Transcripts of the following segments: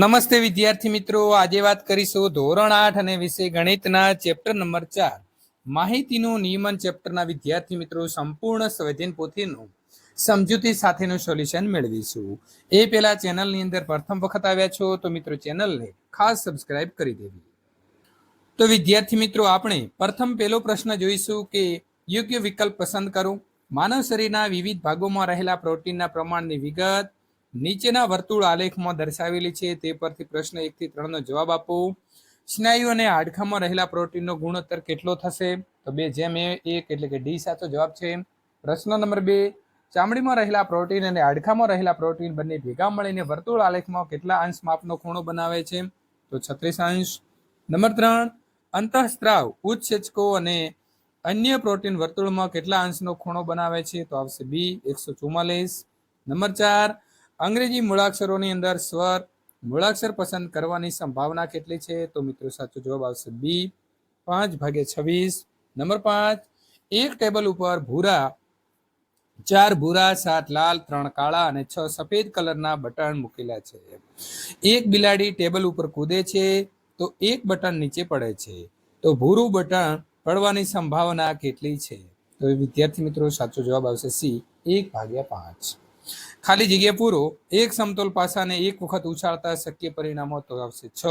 નમસ્તે વિદ્યાર્થી મિત્રો. આજે વાત કરીશું ધોરણ આઠ અને વિષય ગણિતના ચેપ્ટર નંબર ચાર. માહિતીનું નિયમન ચેપ્ટરના વિદ્યાર્થી મિત્રો સંપૂર્ણ સંવેદન પોથીનું સમજૂતી સાથેનું સોલ્યુશન મેળવીશું. એ પહેલા ચેનલની અંદર પ્રથમ વખત આવ્યા છો તો મિત્રો ચેનલને ખાસ સબસ્ક્રાઇબ કરી દેવી તો વિદ્યાર્થી મિત્રો આપણે પ્રથમ પહેલો પ્રશ્ન જોઈશું કે યોગ્ય વિકલ્પ પસંદ કરો. માનવ શરીરના વિવિધ ભાગોમાં રહેલા પ્રોટીનના પ્રમાણની વિગત નીચેના વર્તુળ આલેખમાં દર્શાવેલી છે, તે પરથી પ્રશ્ન એક થી ત્રણનો જવાબ આપો. સ્નાયુ અને હાડકામાં રહેલા પ્રોટીનનો ગુણોત્તર કેટલો થશે? તો બે જેમ એ એક એટલે કે ડી સાચો જવાબ છે. પ્રશ્ન નંબર બે, ચામડીમાં રહેલા પ્રોટીન અને હાડકામાં રહેલા પ્રોટીન બંને ભેગા મળીને વર્તુળ આલેખમાં કેટલા અંશ માપનો ખૂણો બનાવે છે? તો છત્રીસ અંશ. નંબર ત્રણ, અંતઃસ્ત્રાવ ઉત્સેચકો અને અન્ય પ્રોટીન વર્તુળમાં કેટલા અંશનો ખૂણો બનાવે છે? તો આવશે બી, એકસો ચુમ્માલીસ નંબર ચાર અંગ્રેજી મૂળાક્ષરોની અંદર સ્વર મૂળાક્ષર પસંદ કરવાની સંભાવના કેટલી છે? તો મિત્રો, સાચો જવાબ આવશે બી, પાંચ ભાગે છવ્વીસ. નંબર પાંચ, એક ટેબલ ઉપર ભૂરા, ચાર ભૂરા, સાત લાલ, ત્રણ કાળા અને છ સફેદ કલરના બટન મૂકેલા છે. એક બિલાડી ટેબલ ઉપર કૂદે છે, તો એક બટન નીચે પડે છે. તો ભૂરું બટન પડવાની સંભાવના કેટલી છે? તો વિદ્યાર્થી મિત્રો, સાચો જવાબ આવશે સી, એક ભાગ્યા પાંચ. ખાલી જગ્યા પૂરો, એક સમતોલ પાસાને એક વખત ઉછાળતા શક્ય પરિણામો તો આવશે. છ,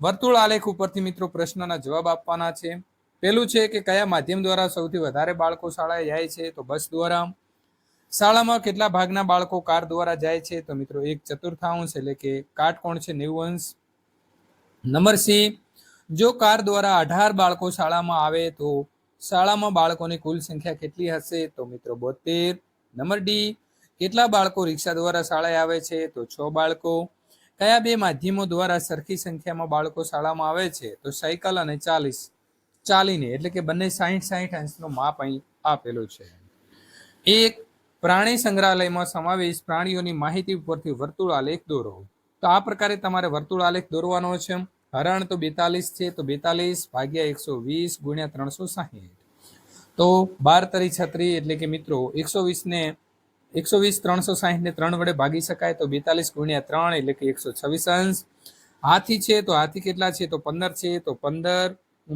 વર્તુળ આલેખ ઉપરથી મિત્રો પ્રશ્નના જવાબ આપવાના છે. પેલું છે કે કયા માધ્યમ દ્વારા સૌથી વધારે બાળકો શાળાએ જાય છે? તો બસ દ્વારા શાળામાં કેટલા ભાગના બાળકો કાર દ્વારા જાય છે? તો મિત્રો એક ચતુર્થાંશ એટલે કે કાટકોણ છે? નેવું અંશ. નંબર સી, જો કાર દ્વારા અઢાર બાળકો શાળામાં આવે તો શાળામાં બાળકોની કુલ સંખ્યા કેટલી હશે? તો મિત્રો બોતેર. નંબર ડી કેટલા બાળકો રિક્ષા દ્વારા શાળાએ આવે છે? તો છ બાળકો. કયા બે માધ્યમો દ્વારા સરખી સંખ્યામાં બાળકો શાળામાં આવે છે? તો સાયકલ અને ચાલીસ. ચાલીને, એટલે કે બંને સાહીઠ સાહીઠ અંશનો માપ અહીં આપેલું છે. એક, પ્રાણી સંગ્રહાલયમાં સમાવેશ પ્રાણીઓની માહિતી ઉપરથી વર્તુળ આલેખ દોરો. તો આ પ્રકારે તમારે વર્તુળ આલેખ દોરવાનો છે. હરણ તો બેતાલીસ છે, તો બેતાલીસ ભાગ્યા એકસો વીસ ગુણ્યા ત્રણસો સાહીઠ. તો બાર તરી છત્રી, એટલે કે મિત્રો, એકસો વીસને એકસો વીસ, ત્રણસો સાહીઠને ત્રણ વડે ભાગી શકાય તો બેતાલીસ ગુણ્યા ત્રણ એટલે કે એકસો છવ્વીસ અંશ. હાથી છે તો હાથી કેટલા છે? તો પંદર છે. તો પંદર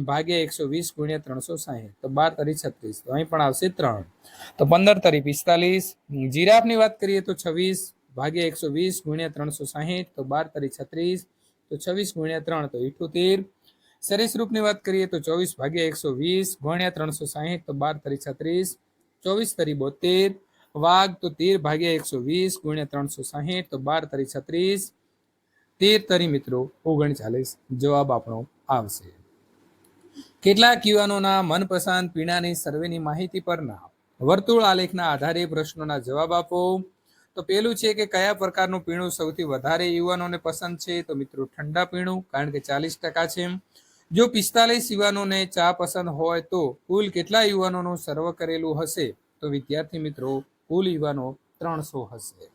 ભાગ્યા એકસો વીસ ગુણ્યા ત્રણસો સાહીઠ. તો બાર તરી છત્રીસ. તો અહીં પણ આવશે ત્રણ. તો પંદર તરી પિસ્તાલીસ. જીરાફની વાત કરીએ તો છવ્વીસ ભાગ્યા એકસો વીસ ગુણ્યા ત્રણસો સાહીઠ. તો બાર તરી છત્રીસ. તો છવ્વીસ ગુણ્યા ત્રણ તો ઇઠોતેર. સરીસૃપની વાત કરીએ તો ચોવીસ ભાગ્યા એકસો વીસ ગુણ્યા ત્રણસો સાહીઠ. તો બાર તરી છત્રીસ. ચોવીસ તરી બોતેર. વાઘ તો તેર ભાગ્યા એકસો વીસ ગુણ્યા ત્રણસો સાહીઠ, તો બાર તરી છત્રીસ. તેર તરી મિત્રો ઓગણચાલીસ જવાબ આપણો આવશે. કેટલાક યુવાનોના મનપસંદ પીણાની સર્વેની માહિતી પરના વર્તુળ આલેખના આધારે પ્રશ્નોના જવાબ આપો. તો પેલું છે કે કયા પ્રકારનું પીણું સૌથી વધારે યુવાનોને પસંદ છે? તો મિત્રો ઠંડા પીણું, કારણ કે ચાલીસ ટકા છે. જો પિસ્તાલીસ યુવાનોને ચા પસંદ હોય તો કુલ કેટલા યુવાનોનું સર્વ કરેલું હશે? તો વિદ્યાર્થી મિત્રો કુલ યુવાનો ત્રણસો હશે.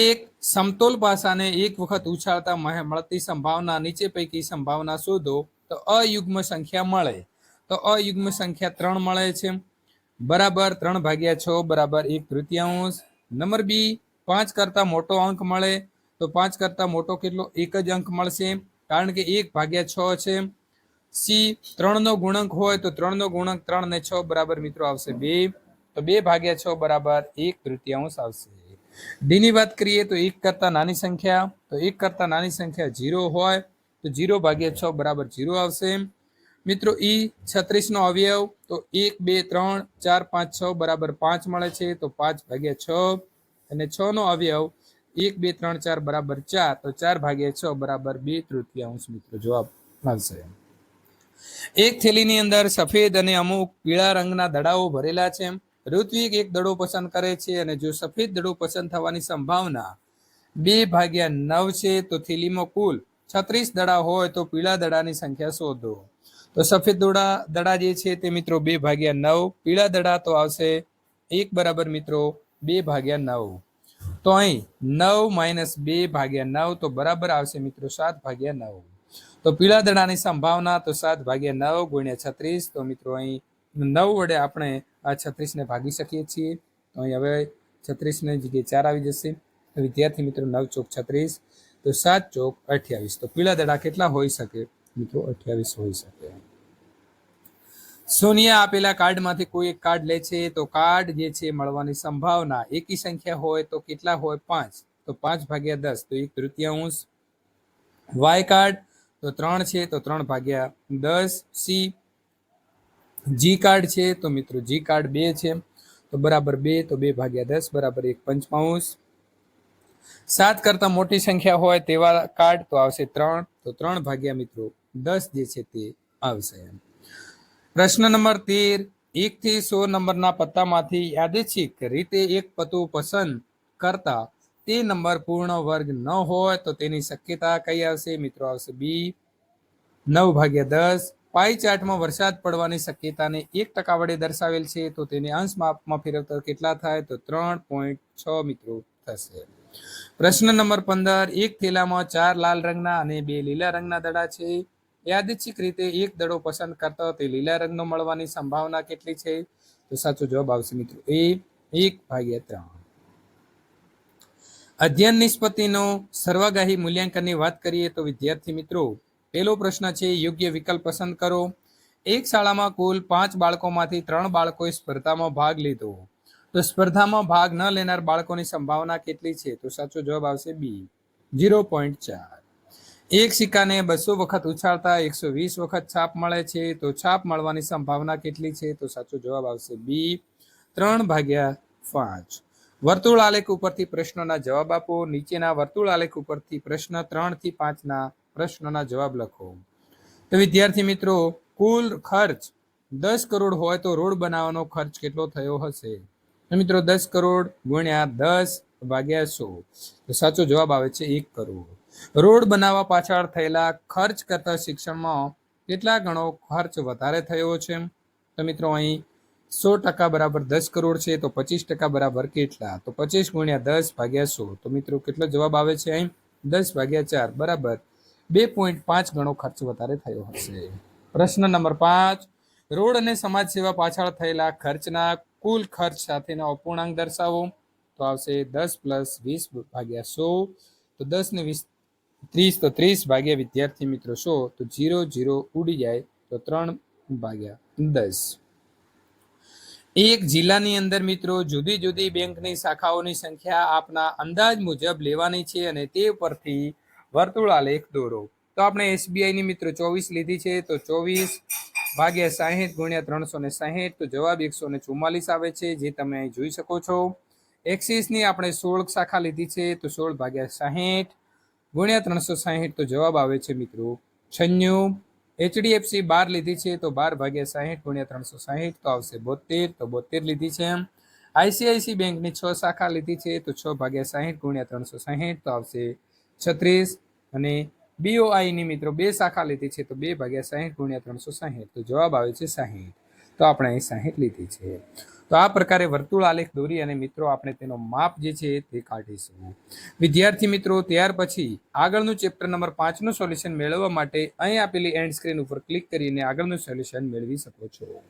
એક સમતોલ પાસાને એક વખત ઉછાળતા મળતી સંભાવના, નીચે પૈકી સંભાવના શોધો, તો અયુગ્મ સંખ્યા મળે. તો અયુગ્મ સંખ્યા ત્રણ મળે છે. બરાબર ત્રણ ભાગ્યા છ, બરાબર એક તૃતીયાંશ. નંબર બી, પાંચ કરતા મોટો અંક મળે, તો પાંચ કરતા મોટો કેટલો? એક જ અંક મળશે, કારણ કે એક ભાગ્યા છ છે. સી, ત્રણનો ગુણક હોય તો ત્રણનો ગુણક ત્રણ ને છ, બરાબર મિત્રો આવશે બે. તો બે ભાગ્યા છ બરાબર એક તૃતીયાંશ આવશે. ડી ની વાત કરીએ તો એક કરતા નાની સંખ્યા, તો એક કરતા નાની સંખ્યા જીરો હોય તો જીરો ભાગ્યા છ બરાબર જીરો આવશે. મિત્રો, ઈ છત્રીસ નો અવયવ, તો એક, બે, ત્રણ, ચાર, પાંચ, છ બરાબર પાંચ મળે છે, તો પાંચ ભાગ્યા છ. અને છ નો અવયવ, એક, બે, ત્રણ, ચાર બરાબર ચાર, તો ચાર ભાગ્યા છ બરાબર બે તૃતીયાંશ મિત્રો જવાબ આવશે. એક થેલીની અંદર સફેદ અને અમુક પીળા રંગના દડાઓ ભરેલા છે. ઋત્વિક એક દડો પસંદ કરે છે અને જો સફેદ દડો પસંદ થવાની સંભાવના બે ભાગ્યા નવ છે, તો થેલીમાં કુલ છત્રીસ દડા હોય તો પીળા દડાની સંખ્યા શોધો. તો સફેદ દડા દડા જે છે તે મિત્રો બે ભાગ્યા નવ, પીળા દડા તો આવશે એક બરાબર મિત્રો બે ભાગ્યા નવ. તો અહીં નવ માઇનસ બે ભાગ્યા નવ તો બરાબર આવશે મિત્રો સાત ભાગ્યા નવ. તો પીળા દડાની સંભાવના તો સાત ભાગ્યા નવ ગુણ્યા છત્રીસ, તો મિત્રો અહીં નવ વડે આપણે આ છત્રીસને ભાગી શકીએ છીએ. તો અહીં હવે છત્રીસની જગ્યાએ ચાર આવી જશે. વિદ્યાર્થી મિત્રો, નવ ચોક છત્રીસ, તો સાત ચોક અઠ્યાવીસ. તો પીળા દડા કેટલા હોઈ શકે? મિત્રો, અઠ્યાવીસ હોઈ શકે. સોનિયા આપેલા કાર્ડમાંથી કોઈ એક કાર્ડ લે છે? તો કાર્ડ જે છે, મળવાની સંભાવના એકી સંખ્યા હોય તો કેટલા હોય? પાંચ. તો પાંચ ભાગ્યા દસ, તો એક તૃતીયાંશ. વાય કાર્ડ, તો ત્રણ છે, તો ત્રણ ભાગ્યા દસ. સી જી કાર્ડ છે, તો મિત્રો જી કાર્ડ બે છે. તો બરાબર બે, તો બે ભાગ્યા દસ, બરાબર એક પંચમાંશ સાત કરતા મોટી સંખ્યા હોય તેવા કાર્ડ તો આવશે ત્રણ. તો ત્રણ ભાગ્યા મિત્રો દસ જે છે તે આવશે. પ્રશ્ન નંબર તેર એક થી સો નંબરના પત્તામાંથી યાદચ્છિક રીતે એક પત્તું પસંદ કરતા તે નંબર પૂર્ણ વર્ગ ન હોય તો તેની શક્યતા કઈ આવશે? મિત્રો આવશે બી. નવ ભાગ્યા દસ પાઈ ચાર્ટમાં વરસાદ પડવાની શક્યતાને એક ટકા વડે દર્શાવેલ છે, તો તેને અંશ માપમાં ફેરવતા કેટલા થાય? તો ત્રણ પોઈન્ટ છ મિત્રો થશે. પ્રશ્ન નંબર પંદર, એક થેલામાં ચાર લાલ રંગના અને બે લીલા રંગના દડા છે. યાદચ્છિક રીતે એક દડો પસંદ કરતા તે લીલા રંગનો મળવાની સંભાવના કેટલી છે? તો સાચો જવાબ આવશે મિત્રો એ એક ભાગ્યા ત્રણ. અધ્યયન નિષ્પત્તિનો સર્વગાહી મૂલ્યાંકનની વાત કરીએ તો વિદ્યાર્થી મિત્રો પહેલો પ્રશ્ન છે, યોગ્ય વિકલ્પ પસંદ કરો. એક શાળામાં કુલ પાંચ બાળકોમાંથી ત્રણ બાળકોએ સ્પર્ધામાં ભાગ લીધો. તો સ્પર્ધામાં ભાગ ન લેનાર બાળકોની સંભાવના કેટલી છે? તો સાચો જવાબ આવશે બી, ઝીરો પોઈન્ટ ચાર. એક સિક્કાને બસો વખત ઉછાળતા એકસો વીસ વખત છાપ મળે છે. તો છાપ મળવાની સંભાવના કેટલી છે? તો સાચો જવાબ આવશે બી, ત્રણ ભાગ્યા પાંચ. વર્તુળ આલેખ ઉપરથી પ્રશ્નોના જવાબ આપો. નીચેના વર્તુળ આલેખ ઉપરથી પ્રશ્ન ત્રણથી પાંચના પ્રશ્નોના જવાબ લખો. તો વિદ્યાર્થી મિત્રો, કુલ ખર્ચ દસ કરોડ હોય તો રોડ બનાવવાનો ખર્ચ કેટલો થયો હશે? મિત્રો, દસ કરોડ ગુણ્યા દસ ભાગ્યા સો. તો સાચો જવાબ આવે છે એક કરોડ. રોડ બનાવવા પાછળ થયેલા ખર્ચ કરતા શિક્ષણમાં કેટલા ગણો ખર્ચ વધારે થયો છે? તો મિત્રો, અહીં સો ટકા બરાબર દસ કરોડ છે, તો પચીસ ટકા બરાબર કેટલા? તો પચીસ ગુણ્યા દસ ભાગ્યા સો. તો મિત્રો, કેટલો જવાબ આવે છે અહીં? દસ ભાગ્યા ચાર. બરાબર. બે પોઈન્ટ પાંચ ગણો ખર્ચ વધારે થયો હશે. પ્રશ્ન નંબર પાંચ, રોડ અને સમાજ સેવા પાછળ થયેલા ખર્ચના કુલ ખર્ચ સાથેના અપૂર્ણાંક દર્શાવો. તો આવશે દસ પ્લસ વીસ ભાગ્યા સો, તો દસ ને વીસ, ત્રીસ, તો ત્રીસ ભાગ્યા વિદ્યાર્થી મિત્રો સો, તો જીરો જીરો ઉડી જાય, તો ત્રણ ભાગ્યા દસ. એક જિલ્લાની અંદર મિત્રો જુદી જુદી બેંકની શાખાઓની સંખ્યા આપના અંદાજ મુજબ લેવાની છે અને તે પરથી વર્તુળાલેખ દોરો. તો આપણે એસબીઆઈની મિત્રો ચોવીસ લીધી છે, તો ચોવીસ ભાગ્યા સાહીઠ ગુણ્યા ત્રણસો ને સાહીઠ, તો જવાબ એકસો ને ચુમ્માલીસ આવે છે, જે તમે અહીં જોઈ શકો છો. એક્સિસની આપણે સોળ શાખા લીધી છે, તો સોળ ભાગ્યા સાહીઠ ગુણ્યા ત્રણસો સાહીઠ, તો જવાબ આવે છે મિત્રો છન્નું. એચડીએફસી બાર લીધી છે, તો બાર ભાગ્યા સાહીઠ ગુણ્યા ત્રણસો સાહીઠ, તો આવશે બોતેર, તો બોતેર લીધી છે આઈસીઆઈસી બેંકની છ શાખા લીધી છે, તો છ ભાગ્યા સાહીઠ ગુણ્યા ત્રણસો સાહીઠ, તો આવશે છત્રીસ અને બીઓઆઈની મિત્રો બે શાખા લીધી છે તો બે ભાગ્યા સાહીઠ ગુણ્યા ત્રણસો સાહીઠ. તો જવાબ આવે છે સાહીઠ. તો આપણે અહીં સાહીઠ લીધી છે. તો આ પ્રકારે વર્તુળ આલેખ દોરી અને મિત્રો આપણે તેનો માપ જે છે તે કાઢીશું. વિદ્યાર્થી મિત્રો, ત્યાર પછી આગળનું ચેપ્ટર નંબર પાંચનું સોલ્યુશન મેળવવા માટે અહીં આપેલી એન્ડ સ્ક્રીન ઉપર ક્લિક કરીને આગળનું સોલ્યુશન મેળવી શકો છો.